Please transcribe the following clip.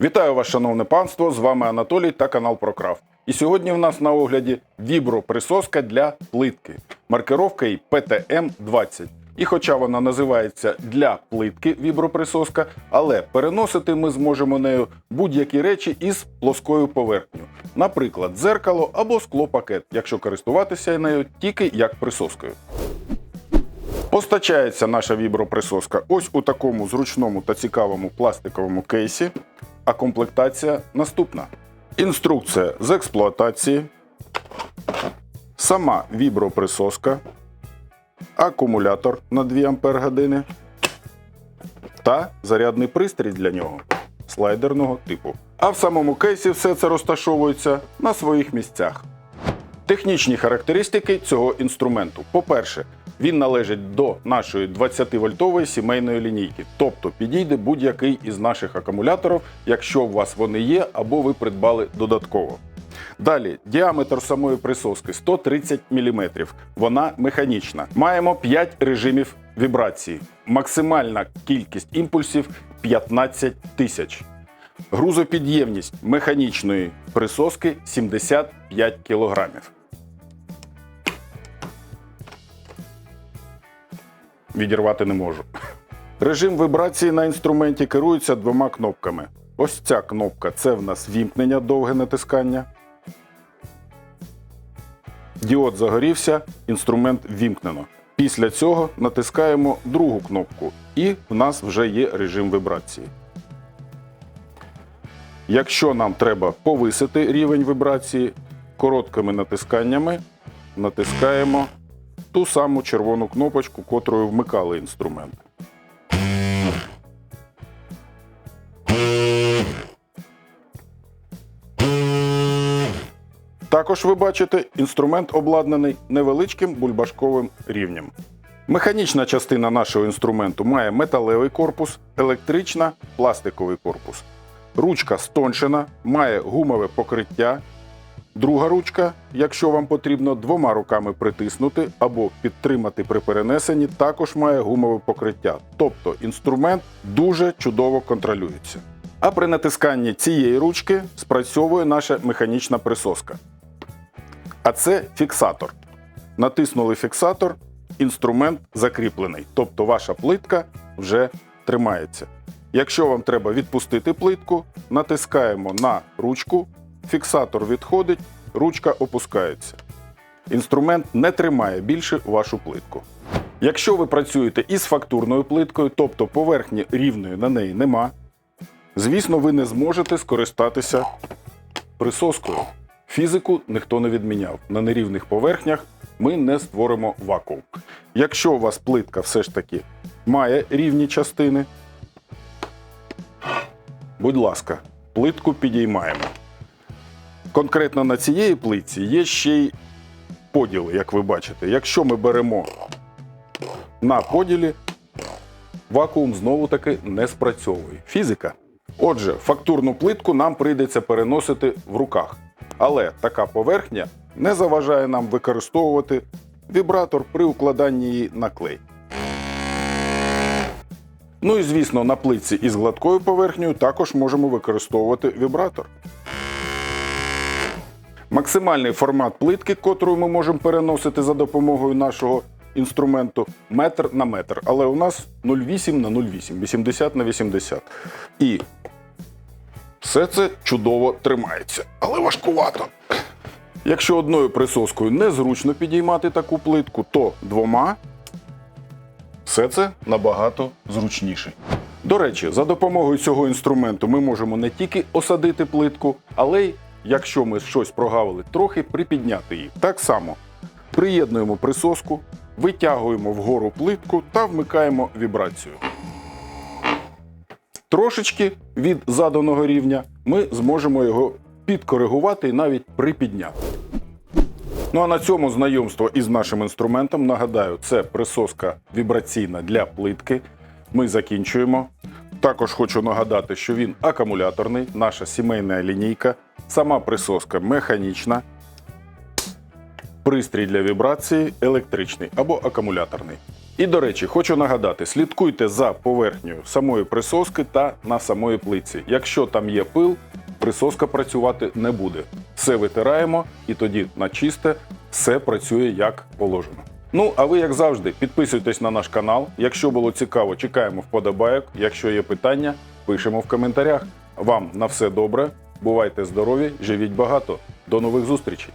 Вітаю вас, шановне панство! З вами Анатолій та канал Прокрав. І сьогодні в нас на огляді віброприсоска для плитки. Маркировка її PTM 20. І хоча вона називається для плитки віброприсоска, але переносити ми зможемо нею будь-які речі із плоскою поверхнею. Наприклад, дзеркало або склопакет, якщо користуватися нею тільки як присоскою. Постачається наша віброприсоска ось у такому зручному та цікавому пластиковому кейсі, а комплектація наступна. Інструкція з експлуатації, сама віброприсоска, акумулятор на 2 Ампер години та зарядний пристрій для нього слайдерного типу. А в самому кейсі все це розташовується на своїх місцях. Технічні характеристики цього інструменту. По-перше, він належить до нашої 20-вольтової сімейної лінійки, тобто підійде будь-який із наших акумуляторів, якщо у вас вони є або ви придбали додатково. Далі діаметр самої присоски 130 мм. Вона механічна. Маємо 5 режимів вібрації. Максимальна кількість імпульсів 15 тисяч. Грузопідємність механічної присоски 75 кг. Відірвати не можу. Режим вібрації на інструменті керується двома кнопками. Ось ця кнопка це в нас вімкнення довге натискання. Діод загорівся, інструмент вімкнено. Після цього натискаємо другу кнопку, і в нас вже є режим вібрації. Якщо нам треба повисити рівень вібрації, короткими натисканнями натискаємо ту саму червону кнопочку, котрою вмикали інструмент. Також ви бачите, інструмент обладнаний невеличким бульбашковим рівнем. Механічна частина нашого інструменту має металевий корпус, електрична пластиковий корпус. Ручка стоншена, має гумове покриття. Друга ручка, якщо вам потрібно двома руками притиснути або підтримати при перенесенні, також має гумове покриття. Тобто інструмент дуже чудово контролюється. А при натисканні цієї ручки спрацьовує наша механічна присоска. А це фіксатор. Натиснули фіксатор, інструмент закріплений. Тобто ваша плитка вже тримається. Якщо вам треба відпустити плитку, натискаємо на ручку, фіксатор відходить, ручка опускається. Інструмент не тримає більше вашу плитку. Якщо ви працюєте із фактурною плиткою, тобто поверхні рівної на неї нема, звісно, ви не зможете скористатися присоскою. Фізику ніхто не відміняв. На нерівних поверхнях ми не створимо вакуум. Якщо у вас плитка все ж таки має рівні частини, будь ласка, плитку підіймаємо. Конкретно на цієї плитці є ще й поділи, як ви бачите. Якщо ми беремо на поділі, вакуум знову таки не спрацьовує. Фізика. Отже, фактурну плитку нам прийдеться переносити в руках. Але така поверхня не заважає нам використовувати вібратор при укладанні її на клей. Ну і звісно, на плитці із гладкою поверхнею також можемо використовувати вібратор. Максимальний формат плитки, котру ми можемо переносити за допомогою нашого інструменту, метр на метр. Але у нас 0,8 на 0,8, 80 на 80. І все це чудово тримається, але важкувато. Якщо одною присоскою незручно підіймати таку плитку, то двома все це набагато зручніше. До речі, за допомогою цього інструменту ми можемо не тільки осадити плитку, але й, якщо ми щось прогавили, трохи припідняти її. Так само приєднуємо присоску, витягуємо вгору плитку та вмикаємо вібрацію. Трошечки від заданого рівня ми зможемо його підкоригувати і навіть припідняти. Ну а на цьому знайомство із нашим інструментом. Нагадаю, це присоска вібраційна для плитки. Ми закінчуємо. Також хочу нагадати, що він акумуляторний, наша сімейна лінійка, сама присоска механічна, пристрій для вібрації електричний або акумуляторний. І до речі, хочу нагадати: слідкуйте за поверхнею самої присоски та на самої плитці. Якщо там є пил, присоска працювати не буде. Все витираємо, і тоді на чисте все працює як положено. Ну, а ви, як завжди, підписуйтесь на наш канал. Якщо було цікаво, чекаємо вподобайок. Якщо є питання, пишемо в коментарях. Вам на все добре, бувайте здорові, живіть багато. До нових зустрічей!